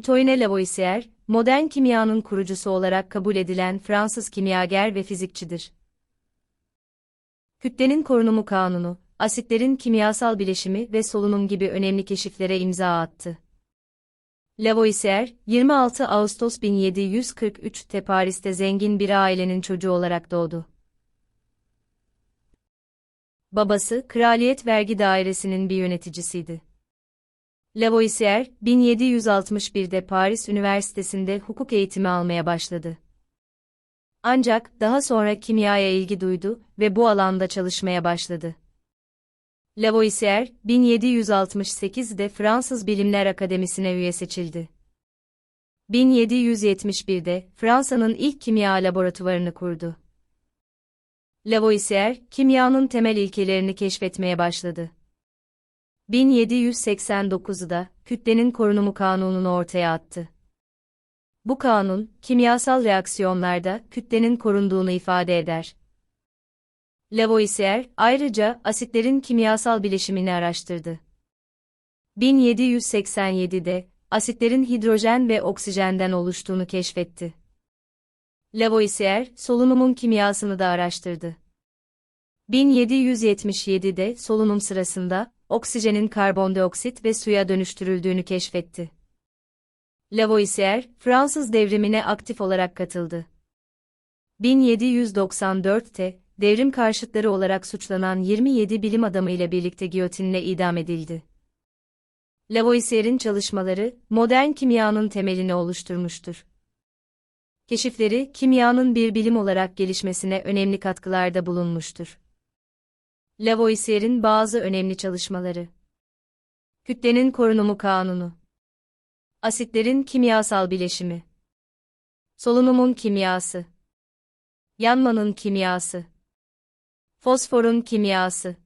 Toine Lavoisier, modern kimyanın kurucusu olarak kabul edilen Fransız kimyager ve fizikçidir. Kütlenin korunumu kanunu, asitlerin kimyasal bileşimi ve solunum gibi önemli keşiflere imza attı. Lavoisier, 26 Ağustos 1743'te Paris'te zengin bir ailenin çocuğu olarak doğdu. Babası, Kraliyet Vergi Dairesi'nin bir yöneticisiydi. Lavoisier, 1761'de Paris Üniversitesi'nde hukuk eğitimi almaya başladı. Ancak daha sonra kimyaya ilgi duydu ve bu alanda çalışmaya başladı. Lavoisier, 1768'de Fransız Bilimler Akademisi'ne üye seçildi. 1771'de Fransa'nın ilk kimya laboratuvarını kurdu. Lavoisier, kimyanın temel ilkelerini keşfetmeye başladı. 1789'da kütlenin korunumu kanununu ortaya attı. Bu kanun, kimyasal reaksiyonlarda kütlenin korunduğunu ifade eder. Lavoisier, ayrıca asitlerin kimyasal bileşimini araştırdı. 1787'de, asitlerin hidrojen ve oksijenden oluştuğunu keşfetti. Lavoisier, solunumun kimyasını da araştırdı. 1777'de solunum sırasında, oksijenin karbondioksit ve suya dönüştürüldüğünü keşfetti. Lavoisier, Fransız devrimine aktif olarak katıldı. 1794'te, devrim karşıtları olarak suçlanan 27 bilim adamı ile birlikte giyotinle idam edildi. Lavoisier'in çalışmaları, modern kimyanın temelini oluşturmuştur. Keşifleri, kimyanın bir bilim olarak gelişmesine önemli katkılarda bulunmuştur. Lavoisier'in bazı önemli çalışmaları. Kütlenin korunumu kanunu. Asitlerin kimyasal bileşimi. Solunumun kimyası. Yanmanın kimyası. Fosforun kimyası.